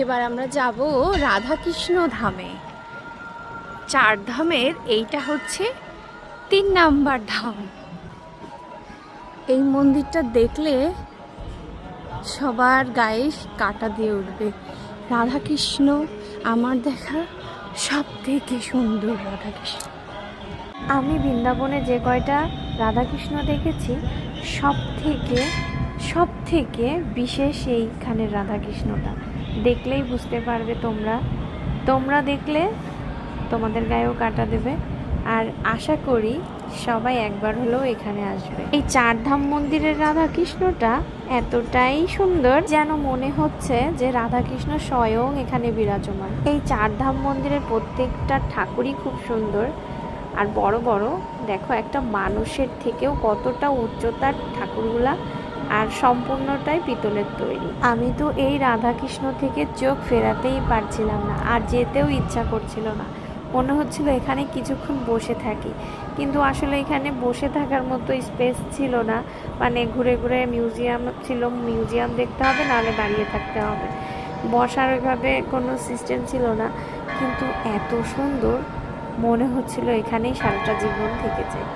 এবার আমরা যাব রাধাকৃষ্ণ ধামে। চার ধামের এইটা হচ্ছে তিন নাম্বার ধাম। এই মন্দিরটা দেখলে সবার গায়ে কাটা দিয়ে উঠবে। রাধাকৃষ্ণ, আমার দেখা সব থেকে সুন্দর রাধাকৃষ্ণ। আমি বৃন্দাবনে যে কয়টা রাধাকৃষ্ণ দেখেছি সব থেকে সব থেকে বিশেষ এইখানের রাধাকৃষ্ণটা। দেখলেই বুঝতে পারবে তোমরা। তোমরা দেখলে তোমাদের গায়েও কাটা দেবে। আর আশা করি সবাই একবার হলেও এখানে আসবে। এই চারধাম মন্দিরের রাধাকৃষ্ণটা এতটাই সুন্দর যেন মনে হচ্ছে যে রাধাকৃষ্ণ স্বয়ং এখানে বিরাজমান। এই চারধাম মন্দিরের প্রত্যেকটা ঠাকুরই খুব সুন্দর। আর বড় বড়, দেখো একটা মানুষের থেকেও কতটা উচ্চতার ঠাকুরগুলা আর সম্পূর্ণটাই পিতলের তৈরি। আমি তো এই রাধাকৃষ্ণ থেকে চোখ ফেরাতেই পারছিলাম না, আর যেতেও ইচ্ছা করছিল না। মনে হচ্ছিল এখানে কিছুক্ষণ বসে থাকি, কিন্তু আসলে এখানে বসে থাকার মতো স্পেস ছিল না। মানে ঘুরে ঘুরে মিউজিয়াম ছিল, মিউজিয়াম দেখতে হবে, নাহলে দাঁড়িয়ে থাকতে হবে। বসার ওইভাবে কোনো সিস্টেম ছিল না, কিন্তু এত সুন্দর, মনে হচ্ছিল এখানেই সারাটা জীবন থেকে যায়।